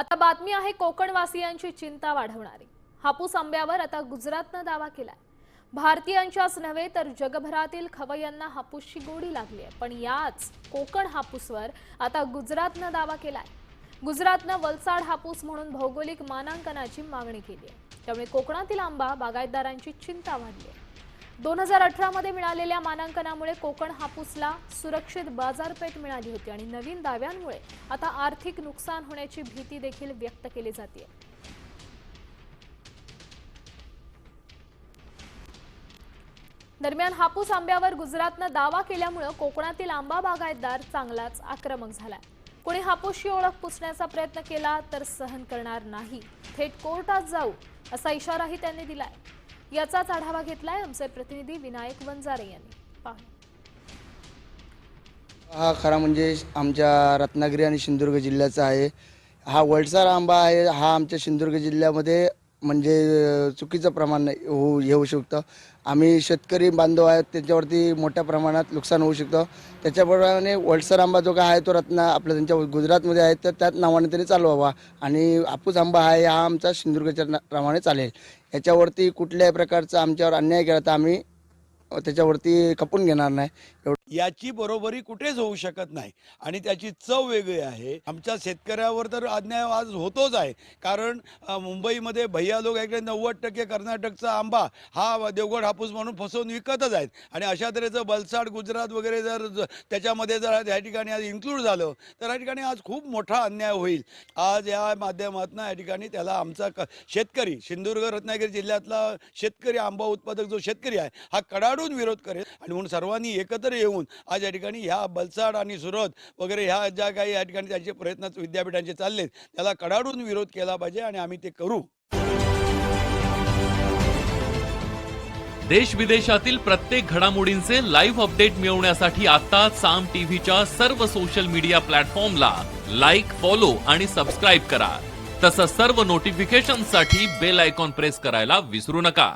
आता बातमी आहे कोकणवासियांची चिंता वाढवणारी. हापूस आंब्यावर आता गुजरातनं दावा केलाय. भारतीयांच्याच नव्हे तर जगभरातील खवय्यांना हापूसची गोडी लागली आहे. पण याच कोकण हापूसवर आता गुजरातनं दावा केलाय. गुजरातनं वलसाड हापूस म्हणून भौगोलिक मानांकनाची मागणी केली आहे. त्यामुळे कोकणातील आंबा बागायतदारांची चिंता वाढली आहे. दोन हजार अठरामध्ये मिळालेल्या मानांकनामुळे कोकण हापूसला सुरक्षित बाजारपेठ मिळाली होती आणि नवीन दाव्यांमुळे आता आर्थिक नुकसान होण्याची भीती देखील व्यक्त केली जाते. दरम्यान हापूस आंब्यावर गुजरातनं दावा केल्यामुळे कोकणातील आंबा बागायतदार चांगलाच आक्रमक झालाय. कोणी हापूसची ओळख पुसण्याचा प्रयत्न केला तर सहन करणार नाही. थेट कोर्टात जाऊ असा इशाराही त्यांनी दिलाय. याचाच आढावा घेतलाय आमचे प्रतिनिधी विनायक वंजारे यांनी. पाहू हा खरा म्हणजे आमच्या रत्नागिरी आणि सिंधुदुर्ग जिल्ह्याचा आहे. हा वलसार आंबा आहे हा आमच्या सिंधुदुर्ग जिल्ह्यामध्ये म्हणजे चुकीचं प्रमाण नाही होऊ येऊ शकतं. आम्ही शेतकरी बांधव आहेत त्याच्यावरती मोठ्या प्रमाणात नुकसान होऊ शकतं. त्याच्याप्रमाणे वलसार आंबा जो काय आहे तो रत्ना आपलं त्यांच्या गुजरातमध्ये आहे तर त्याच नावाने तरी चालवावा. आणि आपूस आंबा आहे हा आमचा सिंधुदुर्गच्या प्रमाणे चालेल. याच्यावरती कुठल्याही प्रकारचा आमच्यावर अन्याय केला तर आम्ही त्याच्यावरती खपून घेणार नाही. एवढं याची बरोबरी कुठेच होऊ शकत नाही. आणि त्याची चव वेगळी आहे. आमच्या शेतकऱ्यावर तर अन्याय आज होतोच आहे. कारण मुंबईमध्ये भैया लोक ऐकले नव्वद टक्के कर्नाटकचा आंबा हा देवगड हापूस म्हणून फसवून विकतच आहेत. आणि अशा तऱ्हेचं बलसाड गुजरात वगैरे जर त्याच्यामध्ये जर या ठिकाणी आज इन्क्लूड झालं तर या ठिकाणी आज खूप मोठा अन्याय होईल. आज या माध्यमातून या ठिकाणी त्याला आमचा क शेतकरी सिंधुदुर्ग रत्नागिरी जिल्ह्यातला शेतकरी आंबा उत्पादक जो शेतकरी आहे हा कडाडून विरोध करेल. आणि म्हणून सर्वांनी एकत्र येऊन आज या ठिकाणी ह्या बलसाड आणि सुरत वगैरे ह्या ज्या काही या ठिकाणी त्यांचे प्रयत्न विद्यापीठांचे चाललेत त्याला कडाडून विरोध केला पाहिजे आणि आम्ही ते करू. देश विदेशातील प्रत्येक घडामोडींचे लाईव्ह अपडेट मिळवण्यासाठी आता साम टीव्हीच्या सर्व सोशल मीडिया प्लॅटफॉर्मला लाईक फॉलो आणि सबस्क्राईब करा. तसंच सर्व नोटिफिकेशनसाठी बेल आयकॉन प्रेस करायला विसरू नका.